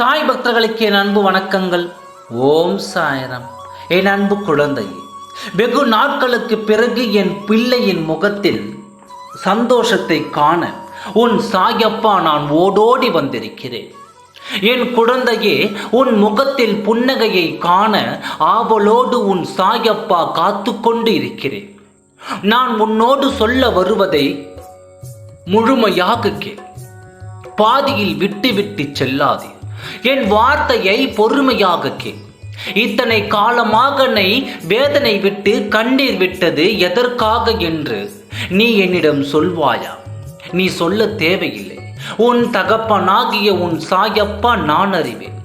சாய் பக்தர்களுக்கு என் அன்பு வணக்கங்கள். ஓம் சாயரம். என் அன்பு குழந்தையே வெகு நாட்களுக்கு பிறகு என் பிள்ளையின் முகத்தில் சந்தோஷத்தை காண உன் சாயப்பா நான் ஓடோடி வந்திருக்கிறேன். என் குழந்தையே உன் முகத்தில் புன்னகையை காண ஆவலோடு உன் சாயப்பா காத்து கொண்டு இருக்கிறேன். நான் உன்னோடு சொல்ல வருவதை முழுமையாக கேள். பாதியில் விட்டு விட்டு செல்லாதே. என் வார்த்தையை பொறுமையாக கே இத்தனை காலமாக நீ வேதனை விட்டு கண்ணீர் விட்டது எதற்காக என்று நீ என்னிடம் சொல்வாயா? நீ சொல்ல தேவையில்லை. உன் தகப்பனாகிய உன் சாயப்பா நான் அறிவேன்.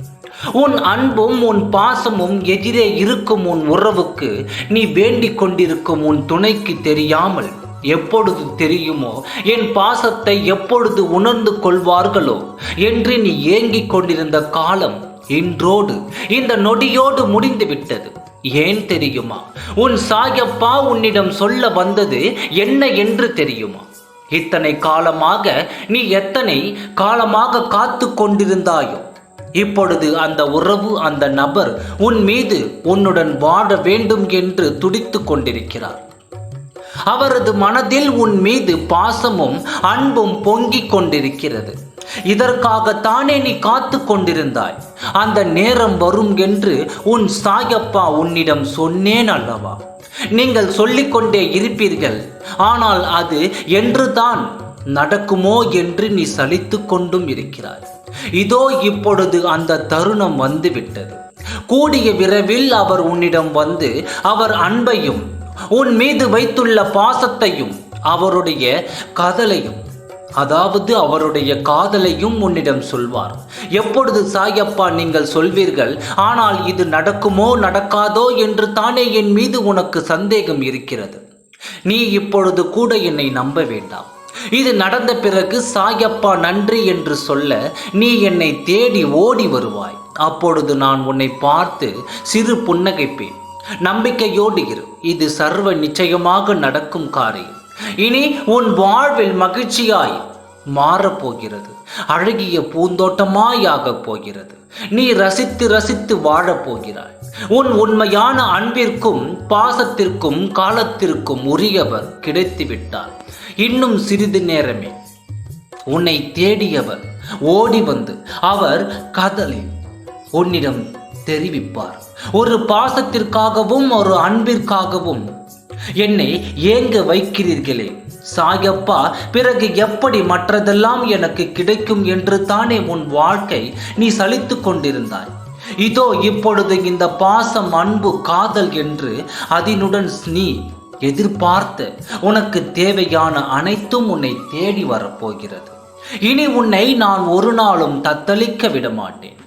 உன் அன்பும் உன் பாசமும் எதிரே இருக்கும் உன் உறவுக்கு நீ வேண்டிக் கொண்டிருக்கும் உன் துணைக்கு தெரியாமல் எப்பொழுது தெரியுமோ? என் பாசத்தை எப்பொழுது உணர்ந்து கொள்வார்களோ? என்று நீ ஏங்கிக் கொண்டிருந்த காலம் இன்றோடு இந்த நொடியோடு முடிந்து விட்டது ஏன் தெரியுமா? உன் சாயப்பா உன்னிடம் சொல்ல வந்தது என்ன என்று தெரியுமா? இத்தனை காலமாக நீ எத்தனை காலமாக காத்து கொண்டிருந்தாயோ? இப்பொழுது அந்த உறவு அந்த நபர் உன் மீது உன்னுடன் வாழ வேண்டும் என்று துடித்துக் கொண்டிருக்கிறார். அவரது மனதில் உன் மீது பாசமும் அன்பும் பொங்கிக் கொண்டிருக்கிறது. இதற்காகத்தானே நீ காத்து கொண்டிருந்தாய். அந்த நேரம் வரும் என்று உன் சாயப்பா உன்னிடம் சொன்னேன் அல்லவா? நீங்கள் சொல்லிக்கொண்டே இருப்பீர்கள். ஆனால் அது என்றுதான் நடக்குமோ என்று நீ சலித்து கொண்டும் இருக்கிறாய். இதோ இப்பொழுது அந்த தருணம் வந்துவிட்டது. கூடிய விரைவில் அவர் உன்னிடம் வந்து அவர் அன்பையும் உன் மீது வைத்துள்ள பாசத்தையும் அவருடைய காதலையும் அதாவது அவருடைய காதலையும் உன்னிடம் சொல்வார். எப்பொழுது சாயப்பா நீங்கள் சொல்வீர்கள் ஆனால் இது நடக்குமோ நடக்காதோ என்று தானே என் மீது உனக்கு சந்தேகம் இருக்கிறது. நீ இப்பொழுது கூட என்னை நம்ப வேண்டாம். இது நடந்த பிறகு சாயப்பா நன்றி என்று சொல்ல நீ என்னை தேடி ஓடி வருவாய். அப்பொழுது நான் உன்னை பார்த்து சிறு புன்னகைப்பேன். நம்பிக்கையோடு இரு. இது சர்வ நிச்சயமாக நடக்கும் காரியம். இனி உன் வாழ்வில் மகிழ்ச்சியாய் மாறப்போகிறது. அழகிய பூந்தோட்டமாயாக போகிறது. நீ ரசித்து ரசித்து வாழப் போகிறாய் உன் உண்மையான அன்பிற்கும் பாசத்திற்கும் காலத்திற்கும் உரியவர் கிடைத்து விட்டார் இன்னும் சிறிது நேரமே. உன்னை தேடியவர் ஓடி வந்து அவர் கதலில் உன்னிடம் தெரிவிப்பார். ஒரு பாசத்திற்காகவும் ஒரு அன்பிற்காகவும் என்னை ஏங்க வைக்கிறீர்களே? சாயப்பா பிறகு எப்படி மற்றதெல்லாம் எனக்கு கிடைக்கும் என்று தானே உன் வாழ்க்கை நீ சலித்து கொண்டிருந்தாய்? இதோ இப்பொழுது இந்த பாசம் அன்பு காதல் என்று அதனுடன் நீ எதிர்பார்த்து உனக்கு தேவையான அனைத்தும் உன்னை தேடி வரப்போகிறது. இனி உன்னை நான் ஒரு நாளும் தத்தளிக்க விட மாட்டேன்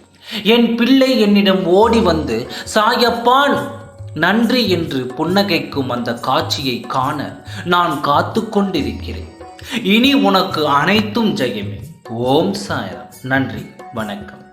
என் பிள்ளை என்னிடம் ஓடி வந்து சாயப்பான் நன்றி என்று புன்னகைக்கும் அந்த காட்சியை காண நான் காத்து கொண்டிருக்கிறேன். இனி உனக்கு அனைத்தும் ஜெயமே. ஓம் சாயம் நன்றி. வணக்கம்.